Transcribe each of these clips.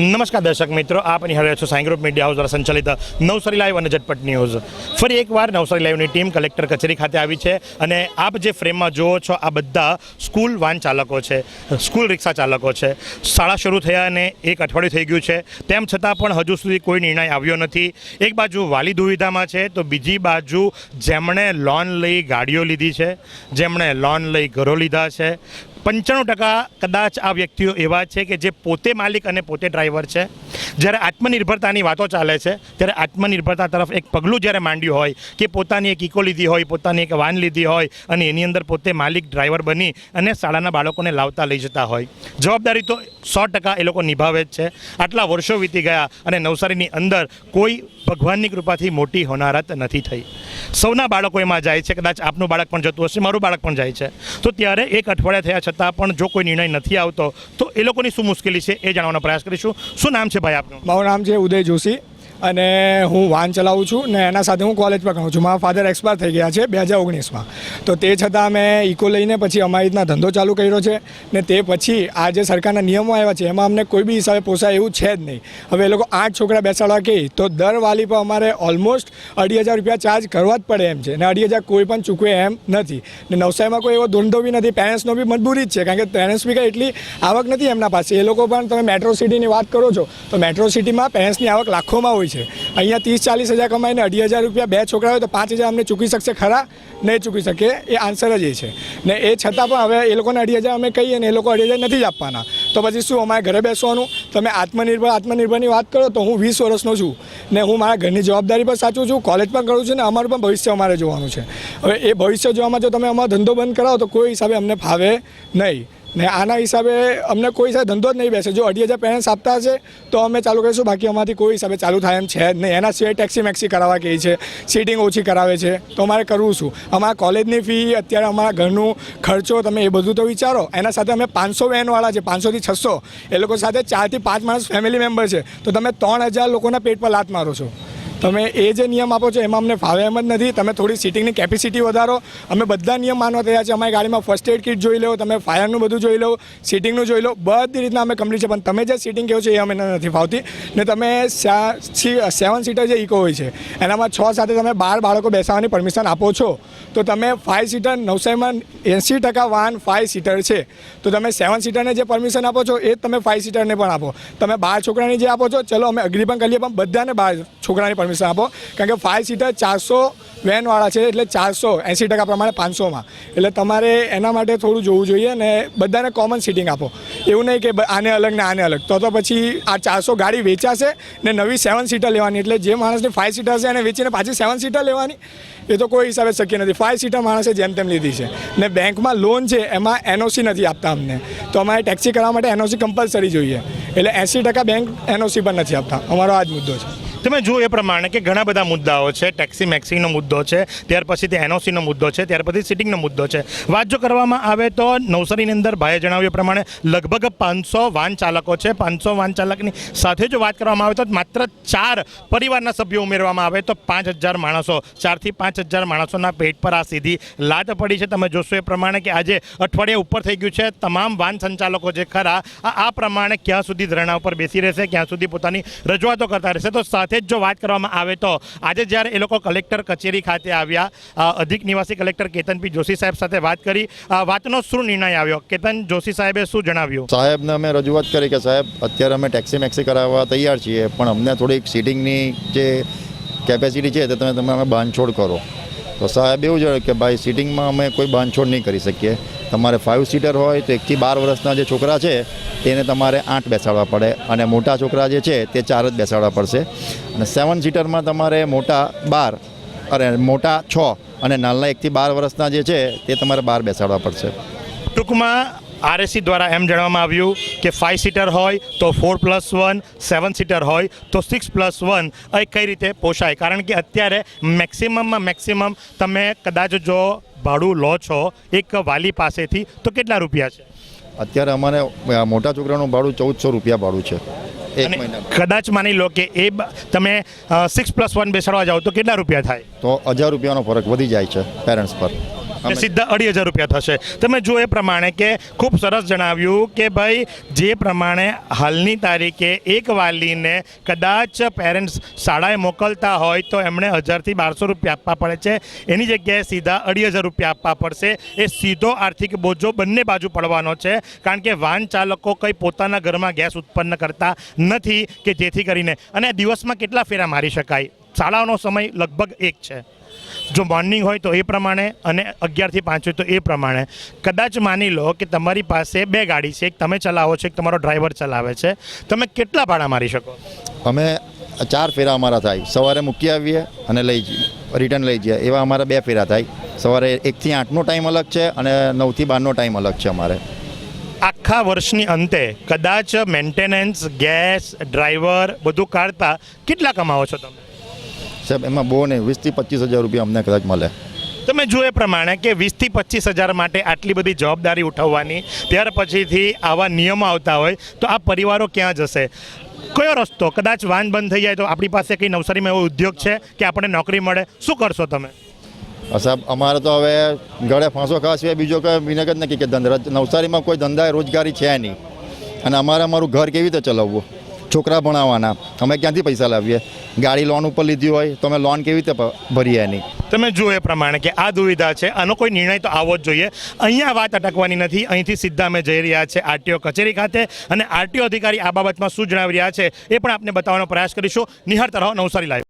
નમસ્કાર દર્શક મિત્રો, આપ નિહાળ્યા છો સાંઈ ગ્રુપ મીડિયા હાઉસ દ્વારા સંચાલિત નવસારી લાઈવ અને ઝટપટ ન્યૂઝ. ફરી એકવાર નવસારી લાઈવની ટીમ કલેક્ટર કચેરી ખાતે આવી છે અને આપ જે ફ્રેમમાં જુઓ છો, આ બધા સ્કૂલ વાન ચાલકો છે, સ્કૂલ રિક્ષા ચાલકો છે. શાળા શરૂ થયા અને એક અઠવાડિયું થઈ ગયું છે. તેમ છતાં પણ હજુ સુધી કોઈ નિર્ણય આવ્યો નથી. એક બાજુ વાલી દુવિધામાં છે, તો બીજી બાજુ જેમણે લોન લઈ ગાડીઓ લીધી છે, જેમણે લોન લઈ ઘરો લીધા છે પંચાણું ટકા કદાચ આ વ્યક્તિઓ એવા છે કે જે પોતે માલિક અને પોતે ડ્રાઈવર છે. જ્યારે આત્મનિર્ભરતાની વાતો ચાલે છે, ત્યારે આત્મનિર્ભરતા તરફ એક પગલું જ્યારે માંડ્યું હોય કે પોતાની એક ઇકો લીધી હોય, પોતાની એક વાન લીધી હોય અને એની અંદર પોતે માલિક, ડ્રાઈવર બની અને શાળાના બાળકોને લાવતા લઈ જતા હોય. જવાબદારી તો સો ટકા એ લોકો નિભાવે જ છે. આટલા વર્ષો વીતી ગયા અને નવસારીની અંદર કોઈ ભગવાનની કૃપાથી મોટી હોનારત નથી થઈ. સૌના બાળકો એમાં જાય છે. કદાચ આપનું બાળક પણ જતું હશે, મારું બાળક પણ જાય છે. તો ત્યારે એક અઠવાડિયા થયા છતાં પણ જો કોઈ નિર્ણય નથી આવતો, તો એ લોકોની શું મુશ્કેલી છે એ જાણવાનો પ્રયાસ કરીશું. શું નામ છે ભાઈ આપનું? મારું નામ છે ઉદય જોશી. અને હું વાન ચલાવું છું ને એના સાથે હું કોલેજ પણ કરું છું. મારા ફાધર એક્સપાયર થઈ ગયા છે બે હજાર ઓગણીસમાં. તો તે છતાં મેં ઇકો લઈને પછી અમારી રીતના ધંધો ચાલુ કર્યો છે ને તે પછી આ જે સરકારના નિયમો આવ્યા છે, એમાં અમને કોઈ બી હિસાબે પોસાય એવું છે જ નહીં. હવે એ લોકો આઠ છોકરા બેસાડવા કહે, તો દર વાલી પર અમારે ઓલમોસ્ટ અઢી હજાર રૂપિયા ચાર્જ કરવા જ પડે એમ છે ને અઢી હજાર કોઈ પણ ચૂકવે એમ નથી. ને નવસારીમાં કોઈ એવો ધંધો બી નથી પેરેન્ટ્સનો બી મજબૂરી જ છે, કારણ કે પેરેન્ટ્સ બી કંઈ એટલી આવક નથી એમના પાસે. એ લોકો પણ તમે મેટ્રો સિટીની વાત કરો છો, તો મેટ્રો સિટીમાં પેરેન્ટ્સની આવક લાખોમાં હોય છે. અહીંયા ત્રીસ, ચાલીસ હજાર કમાઈને અઢી હજાર રૂપિયા બે છોકરા હોય તો પાંચ હજાર અમને ચૂકી શકશે, ખરા? નહીં ચૂકી શકે, એ આન્સર જ એ છે. ને એ છતાં પણ હવે એ લોકોને અઢી હજાર અમે કહીએ ને એ લોકો અઢી હજાર નથી જ આપવાના. તો પછી શું, અમારે ઘરે બેસવાનું? તમે આત્મનિર્ભર, આત્મનિર્ભરની વાત કરો તો હું વીસ વર્ષનો છું. ને હું મારા ઘરની જવાબદારી પણ સાચું છું કોલેજ પણ કરું છું ને અમારું પણ ભવિષ્ય અમારે જોવાનું છે. હવે એ ભવિષ્ય જોવામાં જો તમે અમારો ધંધો બંધ કરાવો તો કોઈ હિસાબે અમને ફાવે નહીં. ને આના હિસાબે અમને કોઈ સાથે ધંધો જ નહીં બેસે. જો અઢી હજાર પેરેન્ટ્સ આપતા હશે, તો અમે ચાલુ કરીશું. બાકી અમારાથી કોઈ હિસાબે ચાલુ થાય એમ છે જ નહીં. એના સિવાય ટેક્સી મેક્સી કરાવવા કહે છે, સીટિંગ ઓછી કરાવે છે. તો અમારે કરવું શું? અમારા કોલેજની ફી, અત્યારે અમારા ઘરનું ખર્ચો તમે એ બધું તો વિચારો. એના સાથે અમે પાંચસો વેનવાળા છે પાંચસોથી છસો. એ લોકો સાથે ચારથી પાંચ માણસ ફેમિલી મેમ્બર છે. તો તમે ત્રણ હજાર લોકોના પેટ પર લાત મારો છો. તમે એ જે નિયમ આપો છો, એમાં અમને ફાવે એમ જ નથી. તમે થોડી સીટિંગની કેપેસિટી વધારો. અમે બધા નિયમ માનવા તૈયાર છે અમારી ગાડીમાં ફર્સ્ટ એડ કિટ જોઈ લો, તમે ફાયરનું બધું જોઈ લો, સીટિંગનું જોઈ લો, બધી રીતના અમે કમ્પ્લીટ છે પણ તમે જે સીટિંગ કહો છો એ અમને નથી ફાવતી. ને તમે સેવન સીટર જે ઇકો હોય છે, એનામાં છ સાથે તમે બાર બાળકો બેસાવાની પરમિશન આપો છો. તો તમે ફાઇવ સીટર નવસારીમાં એંસી ટકા વાહન ફાઇવ સીટર છે. તો તમે સેવન સીટરને જે પરમિશન આપો છો, એ જ તમે ફાઇવ સીટરને પણ આપો. તમે બાર છોકરાની જે આપો છો, ચલો અમે અગ્રી પણ કરીએ પણ બધાને બાર છોકરાની પરમિશન આપો કારણ કે ફાઇવ સીટર ચારસો વેનવાળા છે, એટલે ચારસો એંસી ટકા પ્રમાણે પાંચસોમાં. એટલે તમારે એના માટે થોડું જોવું જોઈએ અને બધાને કોમન સીટિંગ આપો. એવું નહીં કે આને અલગ ને આને અલગ. તો તો પછી આ ચારસો ગાડી વેચાશે ને નવી સેવન સીટર લેવાની. એટલે જે માણસની ફાઇવ સીટર છે એને વેચીને પાછી સેવન સીટર લેવાની. એ તો કોઈ હિસાબે શક્ય નથી. ફાઇવ સીટર માણસે જેમ તેમ લીધી છે. ને બેંકમાં લોન છે, એમાં એનઓસી નથી આપતા અમને. તો અમારે ટેક્સી કરવા માટે એનઓસી કમ્પલસરી જોઈએ. એટલે એંસી ટકા બેંક એનઓસી પણ નથી આપતા. અમારો આ જ મુદ્દો છે. તમે જુઓ એ પ્રમાણે કે ઘણા બધા મુદ્દાઓ છે, ટેક્સી, મેક્સીનો મુદ્દો છે, ત્યાર પછી તે એનઓસીનો મુદ્દો છે, ત્યાર પછી સિટિંગનો મુદ્દો છે. વાત જો કરવામાં આવે તો નવસારીની અંદર ભાઈએ જણાવ્યું પ્રમાણે લગભગ પાંચસો વાહન ચાલકો છે. પાંચસો વાહન ચાલકની સાથે જો વાત કરવામાં આવે તો માત્ર ચાર પરિવારના સભ્યો ઉમેરવામાં આવે તો પાંચ હજાર માણસો, ચારથી પાંચ હજાર માણસોના પેટ પર આ સીધી લાત પડી છે. તમે જોશો એ પ્રમાણે કે આજે અઠવાડિયા ઉપર થઈ ગયું છે. તમામ વાન સંચાલકો જે ખરા આ પ્રમાણે ક્યાં સુધી ધરણા ઉપર બેસી રહેશે, ક્યાં સુધી પોતાની રજૂઆતો કરતા રહેશે, તો સાથે જ જો વાત કરવામાં આવે તો આજે જ્યારે એ લોકો કલેક્ટર કચેરી ખાતે આવ્યા અધિક નિવાસી કલેક્ટર કેતન પી જોશી સાહેબ સાથે વાત કરી વાતનો શું નિર્ણય આવ્યો? કેતન જોશી સાહેબે શું જણાવ્યું? સાહેબને અમે રજૂઆત કરી કે સાહેબ, અત્યારે અમે ટેક્સી મેક્સી કરાવવા તૈયાર છીએ, પણ અમને થોડીક સીટિંગની જે કેપેસિટી છે તે તમે તમે અમે બાંધછોડ કરો. તો સાહેબ એવું છે કે ભાઈ સીટિંગમાં અમે કોઈ બાંધછોડ નહીં કરી શકીએ. તમારે ફાઇવ સીટર હોય તો એકથી બાર વર્ષના જે છોકરા છે, તેને તમારે આઠ બેસાડવા પડે અને મોટા છોકરા જે છે, તે ચાર જ બેસાડવા પડશે. અને સેવન સીટરમાં તમારે મોટા બાર અરે મોટા છ અને નાના એકથી બાર વર્ષના જે છે, તે તમારે બાર બેસાડવા પડશે. ટૂંકમાં આરએસસી દ્વારા એમ જણાવવામાં આવ્યું કે ફાઇવ સીટર હોય તો four plus one seven seater હોય તો સિક્સ પ્લસ વન એ કઈ રીતે પોષાય કારણ કે અત્યારે મેક્સિમમમાં મેક્સિમમ તમે કદાચ જો ભાડું લો છો એક વાલી પાસેથી તો કેટલા રૂપિયા છે? અત્યારે અમારે મોટા છોકરાનું ભાડું ચૌદસો રૂપિયા ભાડું છે. કદાચ માની લો કે એ તમે સિક્સ પ્લસ વન બેસાડવા જાઓ તો કેટલા રૂપિયા થાય? તો હજાર રૂપિયાનો ફરક વધી જાય છે પેરેન્ટ્સ પર. અમે સીધા અઢી હજાર રૂપિયા થશે. તમે જો એ પ્રમાણે કે ખૂબ સરસ જણાવ્યું કે ભાઈ જે પ્રમાણે હાલની તારીખે એક વાલીને કદાચ પેરેન્ટ્સ શાળાએ મોકલતા હોય તો એમણે હજારથી બારસો રૂપિયા આપવા પડે છે. એની જગ્યાએ સીધા અઢી હજાર રૂપિયા આપવા પડશે. એ સીધો આર્થિક બોજો બંને બાજુ પડવાનો છે. કારણ કે વાહન ચાલકો કંઈ પોતાના ઘરમાં ગેસ ઉત્પન્ન કરતા નથી કે જેથી કરીને. અને દિવસમાં કેટલા ફેરા મારી શકાય? શાળાનો સમય લગભગ એક છે. જો મોર્નિંગ હોય તો એ પ્રમાણે અને અગિયારથી પાંચ હોય તો એ પ્રમાણે. કદાચ માની લો કે તમારી પાસે બે ગાડી છે એક તમે ચલાવો છો એક તમારો ડ્રાઈવર ચલાવે છે તમે કેટલા ભાડા મારી શકો? અમે ચાર ફેરા અમારા થાય. સવારે મૂકી આવીએ અને લઈ જઈએ રિટર્ન લઈ જઈએ. એવા અમારા બે ફેરા થાય. સવારે એકથી આઠનો ટાઈમ અલગ છે અને નવથી બારનો ટાઈમ અલગ છે અમારે. આખા વર્ષની અંતે કદાચ મેન્ટેનન્સ ગેસ ડ્રાઈવર બધું કાઢતા કેટલા કમાવો છો તમે? સાહેબ એમાં બહુ નહીં વીસથી પચીસ હજાર રૂપિયા અમને કદાચ મળે. તમે જો એ પ્રમાણે કે વીસથી પચીસ હજાર માટે આટલી બધી જવાબદારી ઉઠાવવાની ત્યાર પછીથી આવા નિયમો આવતા હોય તો આ પરિવારો ક્યાં જશે? કયો રસ્તો? કદાચ વાન બંધ થઈ જાય તો આપણી પાસે કંઈ નવસારીમાં એવો ઉદ્યોગ છે કે આપણને નોકરી મળે? શું કરશો તમે? સાહેબ અમારે તો હવે ગળે ફાંસો ખાવા સિવાય બીજો કોઈ વિનક જ નથી કે ધંધા નવસારીમાં કોઈ ધંધા રોજગારી છે નહીં. અને અમારે અમારું ઘર કેવી રીતે ચલાવવું? છોકરા ભણાવવાના. અમે ક્યાંથી પૈસા લાવીએ? ગાડી લોન ઉપર લીધી હોય તો અમે લોન કેવી રીતે ભરીએ એની? તમે જુઓ એ પ્રમાણે કે આ દુવિધા છે, આનો કોઈ નિર્ણય તો આવવો જ જોઈએ. અહીંયા વાત અટકવાની નથી, અહીંથી સીધા અમે જઈ રહ્યા છે આરટીઓ કચેરી ખાતે અને આરટીઓ અધિકારી આ બાબતમાં શું જણાવી રહ્યા છે એ પણ આપને બતાવવાનો પ્રયાસ કરીશું. નિહાળતા રહો Navsari live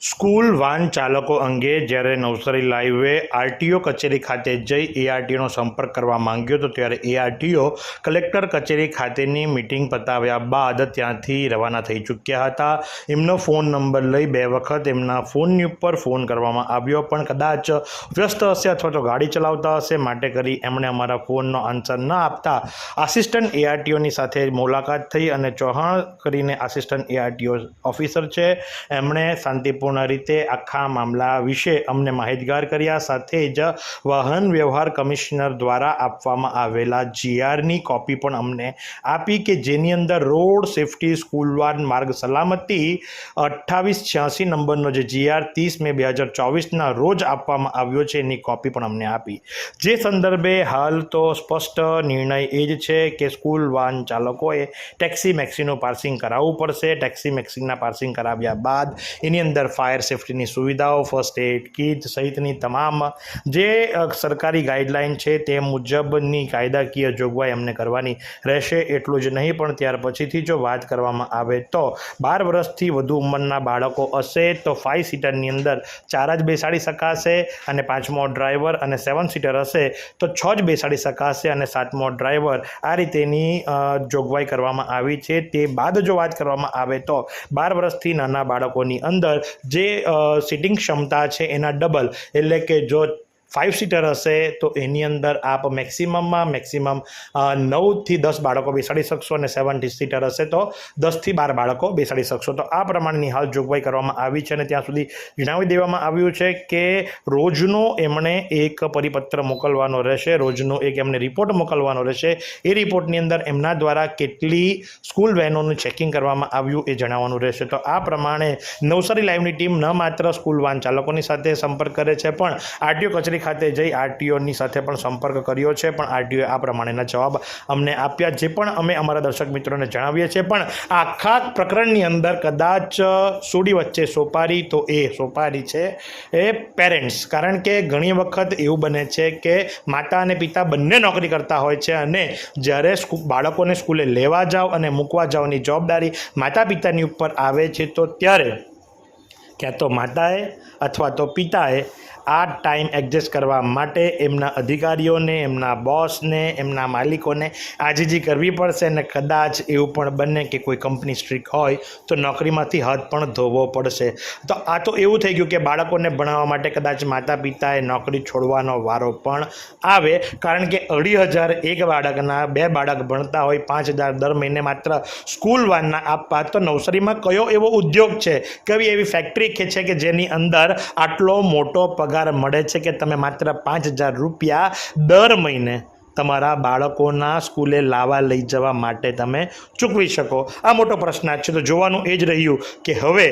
સ્કૂલ વાન ચાલકો અંગે જ્યારે નવસારી લાઈવે આરટીઓ કચેરી ખાતે જઈ એઆરટીઓનો સંપર્ક કરવા માંગ્યો તો ત્યારે એઆરટીઓ કલેક્ટર કચેરી ખાતેની મિટિંગ પતાવ્યા બાદ ત્યાંથી રવાના થઈ ચૂક્યા હતા. એમનો ફોન નંબર લઈ બે વખત એમના ફોનની ઉપર ફોન કરવામાં આવ્યો, પણ કદાચ વ્યસ્ત હશે અથવા તો ગાડી ચલાવતા હશે, માટે કરી એમણે અમારા ફોનનો આન્સર ન આપતા આસિસ્ટન્ટ એઆરટીઓની સાથે મુલાકાત થઈ અને ચૌહાણ કરીને આસિસ્ટન્ટ એઆરટીઓ ઓફિસર છે. એમણે શાંતિપૂર્ણ રીતે આખા મામલા વિશે અમને માહિતગાર કર્યા. સાથે જ વાહન વ્યવહાર કમિશનર દ્વારા આપવામાં આવેલા જીઆરની કોપી પણ અમને આપી કે જેની અંદર રોડ સેફટી સ્કૂલવાન માર્ગ સલામતી, અઠ્ઠાવીસ છ્યાસી નંબરનો જે જીઆર ત્રીસ મે બે હજાર ચોવીસના રોજ આપવામાં આવ્યો છે, એની કોપી પણ અમને આપી. જે સંદર્ભે હાલ તો સ્પષ્ટ નિર્ણય એ જ છે કે સ્કૂલ વાહન ચાલકોએ ટેક્સી મેક્સીનું પાર્સિંગ કરાવવું પડશે. ટેક્સી મેક્સીના પાર્સિંગ કરાવ્યા બાદ એની અંદર ફાયર સેફટીની સુવિધાઓ, ફર્સ્ટ એડ કીટ સહિતની તમામ જે સરકારી ગાઈડલાઇન છે તે મુજબની કાયદાકીય જોગવાઈ અમને કરવાની રહેશે એટલું જ નહીં, પણ ત્યાર પછીથી જો વાત કરવામાં આવે તો બાર વર્ષથી વધુ ઉંમરના બાળકો હશે તો ફાઇવ સીટરની અંદર ચાર જ બેસાડી શકાશે અને પાંચમો ડ્રાઈવર અને સેવન સીટર હશે તો છ જ બેસાડી શકાશે અને સાતમો ડ્રાઈવર આ રીતેની જોગવાઈ કરવામાં આવી છે. તે બાદ જો વાત કરવામાં આવે તો બાર વર્ષથી નાના બાળકોની અંદર જે સિટિંગ ક્ષમતા છે એના ડબલ એટલે કે જો ફાઇવ સીટર હશે, તો એની અંદર આપ મેક્સિમમમાં મેક્સિમમ નવથી દસ બાળકો બેસાડી શકશો અને સેવન્ટી સીટર હશે, તો દસથી બાર બાળકો બેસાડી શકશો. તો આ પ્રમાણેની હાલ જોગવાઈ કરવામાં આવી છે અને ત્યાં સુધી જણાવી દેવામાં આવ્યું છે કે રોજનો એમણે એક પરિપત્ર મોકલવાનો રહેશે, રોજનો એક એમને રિપોર્ટ મોકલવાનો રહેશે. એ રિપોર્ટની અંદર એમના દ્વારા કેટલી સ્કૂલ વેનોનું ચેકિંગ કરવામાં આવ્યું એ જણાવવાનું રહેશે. તો આ પ્રમાણે નવસારી લાઈવની ટીમ ન માત્ર સ્કૂલ વાન ચાલકોની સાથે સંપર્ક કરે છે, પણ આરટીઓ કચેરી ખાતે જઈ આરટીઓની સાથે પણ સંપર્ક કર્યો છે. પણ આરટીઓએ આ પ્રમાણેના જવાબ અમને આપ્યા, જે પણ અમે અમારા દર્શક મિત્રોને જણાવીએ છીએ. પણ આખા પ્રકરણની અંદર કદાચ સુડી વચ્ચે સોપારી તો એ સોપારી છે, એ પેરેન્ટ્સ કારણ કે ઘણી વખત એવું બને છે કે માતા અને પિતા બંને નોકરી કરતા હોય છે અને જ્યારે બાળકોને સ્કૂલે લેવા જાઓ અને મૂકવા જાઓની જવાબદારી માતા પિતાની ઉપર આવે છે, તો ત્યારે ક્યાં તો માતાએ અથવા તો પિતાએ આ ટાઈમ એડજસ્ટ કરવા માટે એમના અધિકારીઓને, એમના બોસને, એમના માલિકોને આજીજી કરવી પડશે અને કદાચ એવું પણ બને કે કોઈ કંપની સ્ટ્રીક હોય તો નોકરીમાંથી હાથ પણ ધોવો પડશે. તો આ તો એવું થઈ ગયું કે બાળકોને ભણાવવા માટે કદાચ માતા પિતાએ નોકરી છોડવાનો વારો પણ આવે. કારણ કે અઢી હજાર એક બાળકના બે બાળક ભણતા હોય, પાંચ હજાર દર મહિને માત્ર સ્કૂલ વાનના આપવા. તો નવસારીમાં કયો એવો ઉદ્યોગ છે? કેવી એવી ફેક્ટરી કે છે કે જેની અંદર આટલો મોટો પગાર મળે છે કે તમે માત્ર પાંચ હજાર રૂપિયા દર મહિને તમારા બાળકોના સ્કૂલે લાવવા લઈ જવા માટે તમે ચૂકવી શકો. આ મોટો પ્રશ્ન જ છે, તો જોવાનું એ જ રહ્યું કે હવે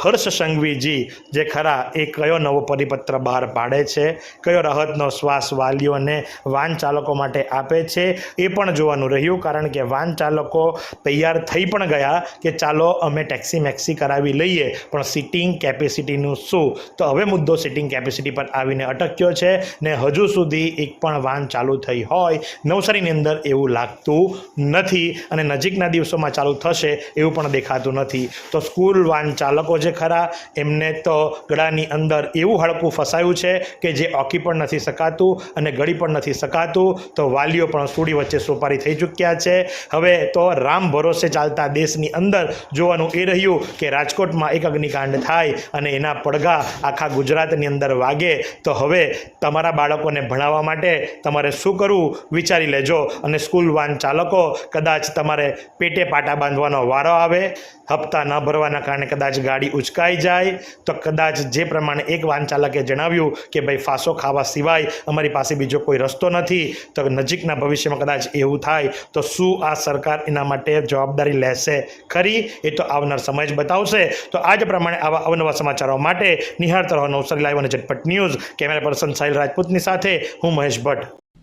હર્ષ સંઘવીજી જે ખરા, એ કયો નવો પરિપત્ર બહાર પાડે છે, કયો રાહતનો શ્વાસ વાલીઓને વાહન ચાલકો માટે આપે છે, એ પણ જોવાનું રહ્યું, કારણ કે વાહન ચાલકો તૈયાર થઈ પણ ગયા કે ચાલો, અમે ટેક્સી મેક્સી કરાવી લઈએ, પણ સિટિંગ કેપેસિટીનું શું? તો હવે મુદ્દો સિટિંગ કેપેસિટી પર આવીને અટક્યો છે ને હજુ સુધી એક પણ વાહન ચાલુ થઈ હોય. નવસારીની અંદર એવું લાગતું નથી અને નજીકના દિવસોમાં ચાલુ થશે એવું પણ દેખાતું નથી. તો સ્કૂલ વાન ચાલકો જે ખરા, એમને તો ગળાની અંદર એવું હડકું ફસાયું છે કે જે ઓકી પણ નથી શકાતું અને ગળી પણ નથી શકાતું. તો વાલીઓ પણ સુડી વચ્ચે સોપારી થઈ ચૂક્યા છે. હવે તો રામ ભરોસે ચાલતા દેશની અંદર જોવાનું એ રહ્યું કે રાજકોટમાં એક અગ્નિકાંડ થાય અને એના પડઘા આખા ગુજરાતની અંદર વાગે. તો હવે તમારા બાળકોને ભણાવવા માટે તમારે શું કરવું વિચારી લેજો અને સ્કૂલ વાન ચાલકો કદાચ તમારે પેટે પાટા બાંધવાનો વારો આવે, હપ્તા ન ભરવાના કારણે કદાચ ગાડી ઉચકાઈ જાય, તો કદાચ જે પ્રમાણે એક વાહન ચાલકે જણાવ્યું કે ભાઈ ફાંસો ખાવા સિવાય અમારી પાસે બીજો કોઈ રસ્તો નથી, તો નજીકના ભવિષ્યમાં કદાચ એવું થાય, તો શું આ સરકાર એના માટે જવાબદારી લેશે? ખરી? એ તો આવનાર સમય જ બતાવશે. તો આ જ પ્રમાણે આવા અવનવા સમાચારો માટે નિહાળતા રહો નવસારી લાઈવ અને ઝટપટ ન્યૂઝ. કેમેરા પર્સન સાહિલ રાજપૂતની સાથે હું મહેશ ભટ્ટ.